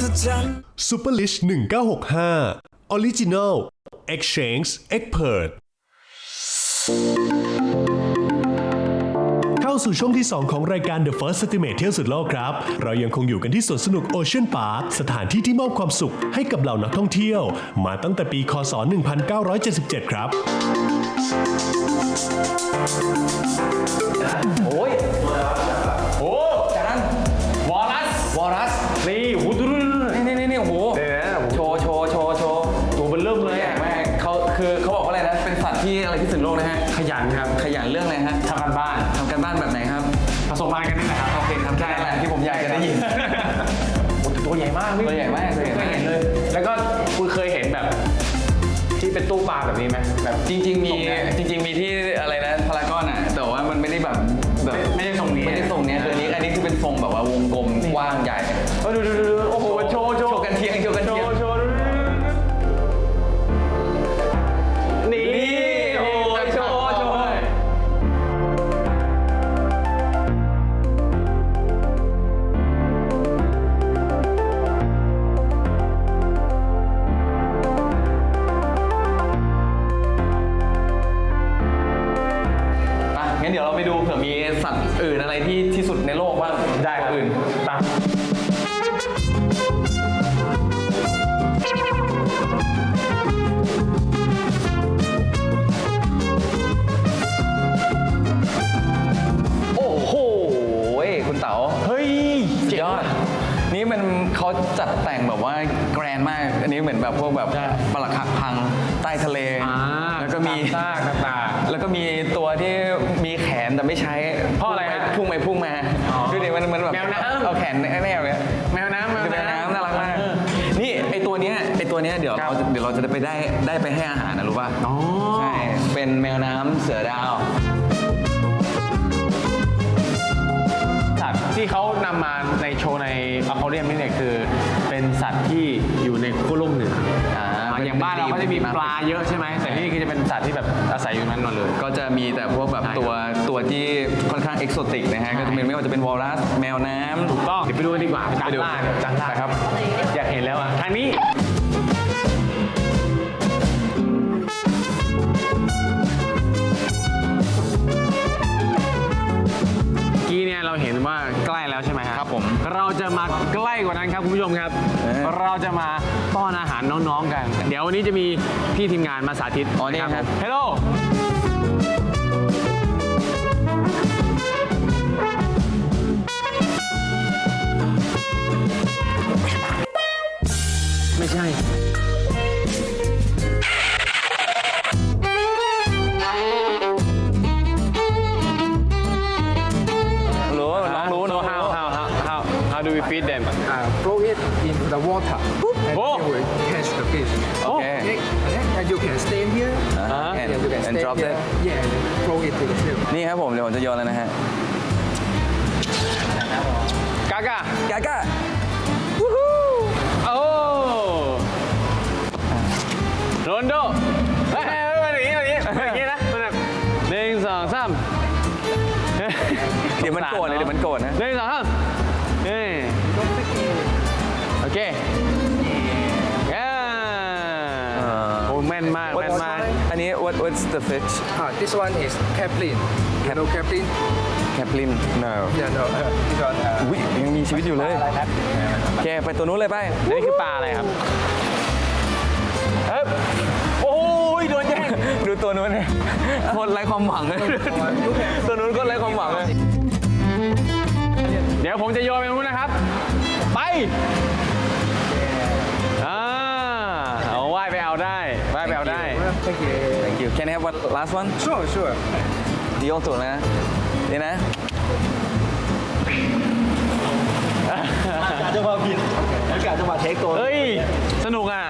ศจรรย์ Super Lish 1965 Original Exchange Expert เข้าสู่ช่วงที่ 2 ของรายการ The First Estimate เที่ยวสุดโลกครับ เรายังคงอยู่กันที่สวนสนุก Ocean Park สถานที่ที่มอบความสุขให้กับเหล่านักท่องเที่ยว มาตั้งแต่ปี คศ 1977 ครับ โอ้ยโอ้จานวอลัสวอลัสนี่ มากพี่ตัวใหญ่มากตัวใหญ่มากเคยเห็นเลย แล้วก็คุณเคยเห็นแบบ ที่เป็นตู้ปลาแบบนี้ไหมแบบจริง ๆ มีทรงเนี้ยจริง ๆ มีที่อะไรนะพารากอนอะ แต่ว่ามันไม่ได้แบบแบบไม่ได้ทรงนี้ไม่ได้ทรงเนี้ยคืออันนี้อันนี้คือเป็นทรงแบบว่าวงกลมกว้างใหญ่ เออดูดูดูดู ผื่อมีสัตว์อื่นอะไรที่ที่สุดในโลกบ้างได้ตัวอื่นตามโอ้โหคุณเต๋าเฮ้ยสุดยอด นี่มันเขาจัดแต่งแบบว่าแกรนด์มาก อันนี้เหมือนแบบพวกแบบปลักหักพังใต้ทะเลอ่าแล้วก็มี ซากต่าง แล้วก็มีตัวที่มี แขนแต่ไม่ใช้เพราะอะไรฮะพุ่งไปพุ่งมาอ๋อดูดิมันมันแบบแมวน้ำเอาแขนแนวๆเนี่ยแมวน้ำแมวน้ำน่ารักมากนี่ไอตัวเนี้ยไอตัวเนี้ยเดี๋ยวครับเราจะเดี๋ยวเราจะไปได้ได้ไปให้อาหารนะรู้ป่ะอ๋อใช่เป็นแมวน้ำเสือดาวสัตว์ที่เขานำมาในโชว์ในอควาเรียมนี่เนี่ยคือ เป็นสัตว์ที่อยู่ในขั้วโลกเหนือ อ่าอ่าอย่างบ้านเราก็จะมีปลาเยอะใช่ไหมแต่นี่คือจะเป็นสัตว์ที่แบบอาศัยอยู่นั้นหมดเลย ก็จะมีแต่พวกแบบใช่ตัวตัวที่ค่อนข้างเอกโซติกนะฮะใช่ก็จะเป็นไม่ว่าจะเป็นวอลลัสแมวน้ำถูกต้องเดี๋ยวไปดูกันดีกว่าจานไปดูล่าเนี่ยจานล่าไปครับ อยากเห็นแล้วอะทางนี้เมื่อกี้เนี่ยเราเห็นว่าใกล้แล้วใช่ไหมครับครับผมเราจะมาใกล้กว่านั้นครับคุณผู้ชมครับ เออเราจะมาป้อนอาหารน้องๆกัน เดี๋ยววันนี้จะมีพี่ทีมงานมาสาธิตอ๋อนี่ครับเ Oh. you will catch the fish. โอเค Okay, and you can stand here. Uh-huh. And you can And stand drop here. it. Yeah, and then throw it to the fish. นี่ครับผมเดี๋ยวผมจะโยนแล้วนะฮะ กากากาก้าโอ้โรนโดเฮ้ยเฮ้ยเฮ้ยอย่างนี้อย่างนี้อย่างนี้นะมันแบบหนึ่งสองสามเดี๋ยวมันโกรธเลยเดี๋ยวมันโกรธนะ หนึ่งสองสามเฮ้ยโอเค what's the fish Ah, this one is caplin. You know caplin? Caplin no Yeah, no. Uh, this one. Uh, อุ้ยยังมีชีวิตอยู่เลย โอเค ไปตัวนู้นเลยไป อันนี้คือปลาอะไรครับเอ้ยโอ้ยโดนแย่ง ดูตัวนู้นเนี่ยโคตรไร้ความหวังเลย ตัวนู้นก็ไร้ความหวังเลยเดี๋ยวผมจะโยนไปตรงนู้นนะครับ ไป อ่าเอาว่ายไปเอาได้ว่ายไปเอาได้ thank you. Have one last one Sure, sure. ดีโยงสุดเลยนะนี่นะจะมาผิดแล้วกะจะมาเทคตัว เฮ้ย สนุกอะ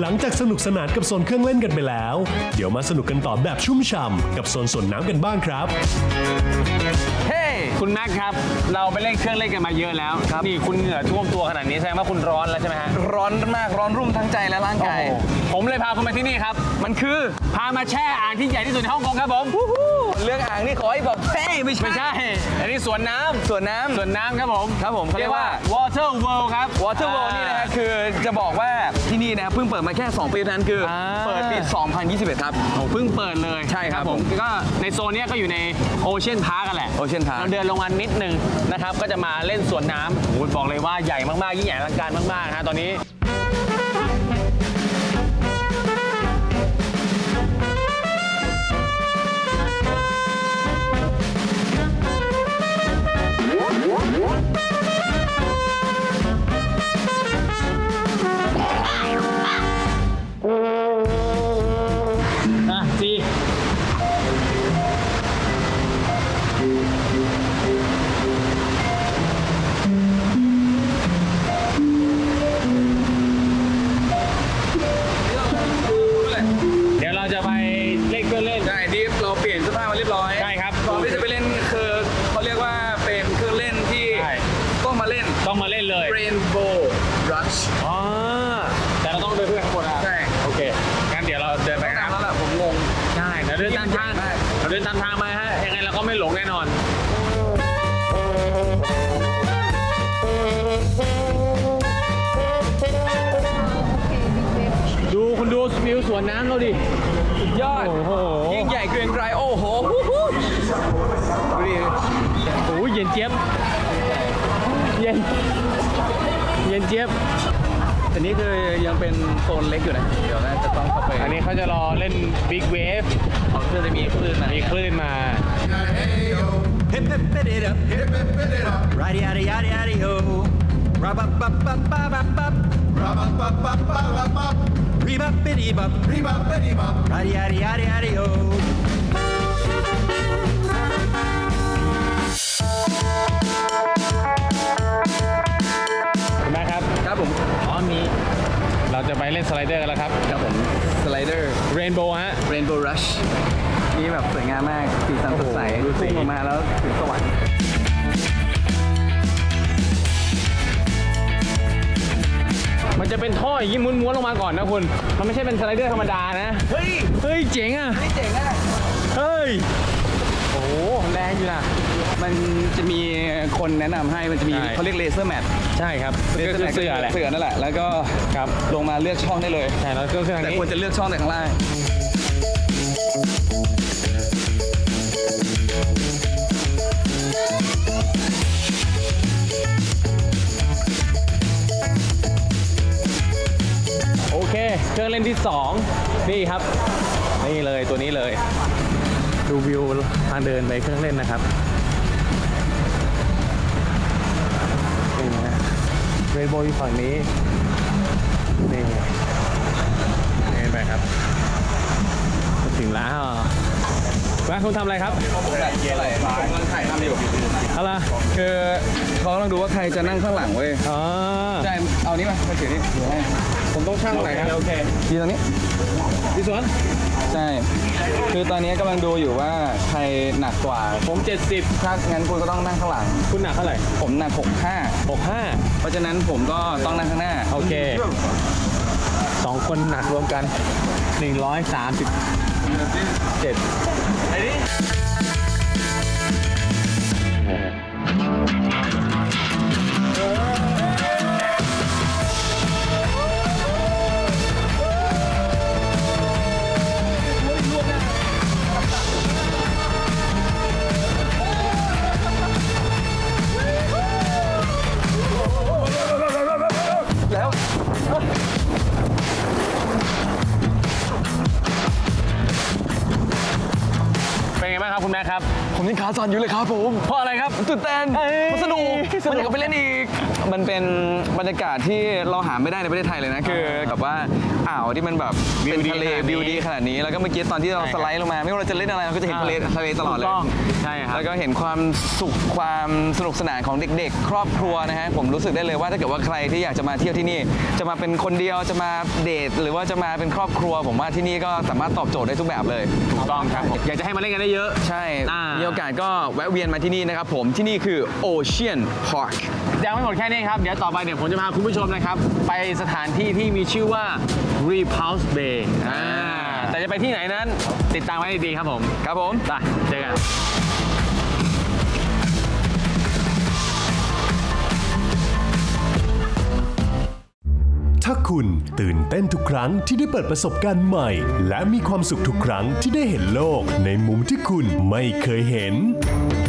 หลังจากสนุกสนานกับโซนเครื่องเล่นกันไปแล้ว เดี๋ยวมาสนุกกันต่อแบบชุ่มฉ่ำกับโซนส่วนน้ำกันบ้างครับ เฮ้ คุณแม็กครับ เราไปเล่นเครื่องเล่นกันมาเยอะแล้วครับนี่คุณเหงื่อท่วมตัวขนาดนี้แสดงว่าคุณร้อนแล้วใช่ไหมฮะร้อนมากร้อนรุ่มทั้งใจและร่างกาย ผมเลยพาคุณมาที่นี่ครับ มันคือพามาแช่อ่างที่ใหญ่ที่สุดในฮ่องกงครับผมเรื่องอ่างนี่ขอให้แบบเฮ้ยไม่ใช่ไม่ใช่ อันนี้สวนน้ำส่วนน้ำสวนน้ำครับผมครับผมเขาเรียกว่า Water World ครับ Water World นี่นะฮะคือจะบอกว่าที่นี่นะเพิ่งเปิดมาแค่ 2 ปีเท่านั้นคืออาเปิดปี 2021 ครับโอ้เพิ่งเปิดเลยใช่ครับผมก็ในโซนเนี้ยก็อยู่ในโอเชียนพาร์กันแหละ Ocean Park เราเดินลงมานิดนึงนะครับก็จะมาเล่นสวนน้ำโอ้โหบอกเลยว่าใหญ่มากๆยิ่งใหญ่อลังการมากๆนะฮะตอนนี้ อ๋อแต่เราต้องเดินเพื่อนคนละใช่ โอเคงั้นเดี๋ยวเราเดินไปตามครับ แล้วล่ะผมงง ใช่เราเดินตามทางใช่เราเดินตามทางมาฮะ ยังไงเราก็ไม่หลงแน่นอน ดูคุณดูวิวสวนน้ำเราดิ สุดยอด โอ้โห ยิ่งใหญ่เกรียงไกรโอ้โหดูดิ โอ้ยเย็นเจี๊ยบ เย็น เย็นเจี๊ยบแต่นี่คือยังเป็นโซนเล็กอยู่นะ เดี๋ยวน่าจะต้องเข้าไปอันนี้เขาจะรอเล่นบิ๊กเวฟเขาเพื่อจะมีคลื่นมามีคลื่นมา Hip hip hip it up. Hip hip hip it up. Righty yaddy yaddy yaddy ho. Rub up up up up up up. Rub up up up up up. Reb up biddy bop. Reb up biddy bop. Righty yaddy yaddy yaddy ho. เราจะไปเล่นสไลเดอร์กันแล้วครับ ครับผมสไลเดอร์ เรนโบว์ฮะ Rainbow Rush นี่แบบสวยงามมากสีสันสดใสโอ้โหดูสิ พุ่งออกมาแล้วถึงสวรรค์มันจะเป็นท่ออย่างนี้ม้วนๆลงมาก่อนนะคุณ มันไม่ใช่เป็นสไลเดอร์ธรรมดานะ เฮ้ย เฮ้ย เจ๋งอะ นี่เจ๋งอะ เฮ้ย โอ้โหแรงอยู่นะ มันจะมีคนแนะนำให้มันจะมีใช่ เขาเรียกเลเซอร์แมทใช่ครับก็คือเสื้อแหละเสือนั่นแหละแล้วก็ครับลงมาเลือกช่องได้เลย ใช่แล้วก็คือทางแต่นี้ควรจะเลือกช่องแต่ข้างล่างโอเค เครื่องเล่นที่2นี่ครับนี่เลยตัวนี้เลย ดูวิวทางเดินไปเครื่องเล่นนะครับนี่นะเรนโบว์อยู่ฝั่งนี้นี่เห็นไหมครับ ถึงแล้วมาคุณทำอะไรครับอะไรผมกำลังถ่ายทำอยู่อะไรคือเขากำลังดูว่าใครจะนั่งข้างหลังเว้ยอ๋อ ใช่ เอานี้มามาถือนี่เดี๋ยวให้ผมต้องช่างโอไหนเคครับโอเคทีตรงนี้พี่สวนใช่ คือตอนนี้กำลังดูอยู่ว่าใครหนักกว่า ผม70ถ้างั้นคุณก็ต้องนั่งข้างหลัง คุณหนักเท่าไหร่ผมหนัก65 65 เพราะฉะนั้นผมก็ต้องนั่งข้างหน้า โอเคสองคนหนักรวมกัน 137 ผมยังขาสั่นอยู่เลยครับผมเพราะอะไรครับตื่นเต้นเอ้ยมันสนุกมันอยากกลับไปเล่นอีกมันเป็นบรรยากาศที่เราหาไม่ได้ในประเทศไทยเลยนะ คือแบบว่าอ่าวที่มันแบบวิวเป็นดีทะเลขนาดนี้วิวดีขนาดนี้ แล้วก็เมื่อกี้ตอนที่เราใช่ครับสไลด์ลงมา ไม่ว่าเราจะเล่นอะไรเราก็จะเห็นทะเลทะเลตลอดเลย ถูกต้องใช่ครับ แล้วก็เห็นความสุขความสนุกสนานของเด็ก ๆ ครอบครัวนะฮะผมรู้สึกได้เลยว่าถ้าเกิดว่าใครที่อยากจะมาเที่ยวที่นี่ จะมาเป็นคนเดียวจะมาเดท หรือว่าจะมาเป็นครอบครัว ผมว่าที่นี่ก็สามารถตอบโจทย์ได้ทุกแบบเลย ถูกต้องครับผมอยากจะให้มาเล่นกันได้เยอะ ใช่อ่ามี มีโอกาสก็แวะเวียนมาที่นี่นะครับผมที่นี่คือ Ocean Park ยังไม่หมดแค่นี้ครับ เดี๋ยวต่อไปเนี่ยผมจะพาคุณผู้ชมนะครับ ไปสถานที่ที่มีชื่อว่า Repulse Bay อ่าแต่จะไปที่ไหนนั้น ติดตามไว้ให้ดีครับผม ครับผมไปเจอกัน ถ้าคุณตื่นเต้นทุกครั้งที่ได้เปิดประสบการณ์ใหม่ และมีความสุขทุกครั้งที่ได้เห็นโลกในมุมที่คุณไม่เคยเห็น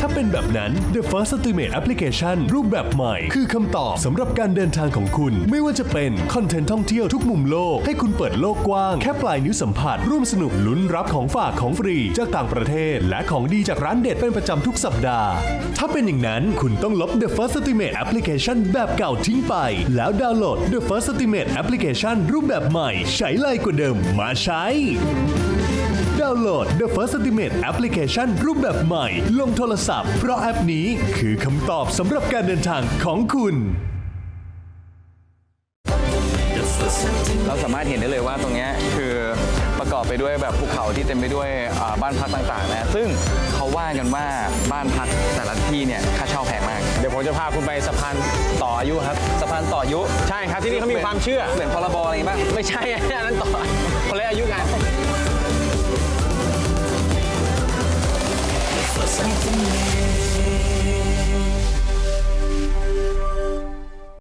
ถ้าเป็นแบบนั้น The First Estimate Application รูปแบบใหม่ คือคำตอบสำหรับการเดินทางของคุณ ไม่ว่าจะเป็นคอนเทนต์ท่องเที่ยวทุกมุมโลก ให้คุณเปิดโลกกว้าง แค่ปลายนิ้วสัมผัส ร่วมสนุกลุ้นรับของฝากของฟรี จากต่างประเทศ และของดีจากร้านเด็ดเป็นประจำทุกสัปดาห์ ถ้าเป็นอย่างนั้นคุณต้องลบ The First Estimate Application แบบเก่าทิ้งไป แล้วดาวน์โหลด The First Estimate Application รูปแบบใหม่ใช้ไลกว่าเดิมมาใช้ ดาวน์โหลด The First Estimate Application รูปแบบใหม่ ลงโทรศัพท์ เพราะแอปนี้คือคำตอบสำหรับการเดินทางของคุณ เราสามารถเห็นได้เลยว่าตรงเนี้ยคือประกอบไปด้วยแบบภูเขาที่เต็มไปด้วยอ่าบ้านพักต่างๆนะซึ่ง ว่ากันว่าบ้านพักแต่ละที่เนี่ยค่าเช่าแพงมาก เดี๋ยวผมจะพาคุณไปสะพานต่ออายุครับสะพานต่ออายุใช่ครับที่นี่เขามีความเชื่อเหมือนพรบอะไรอย่างงี้บ้างไม่ใช่อันนั้นต่อคนละอายุกัน for something new.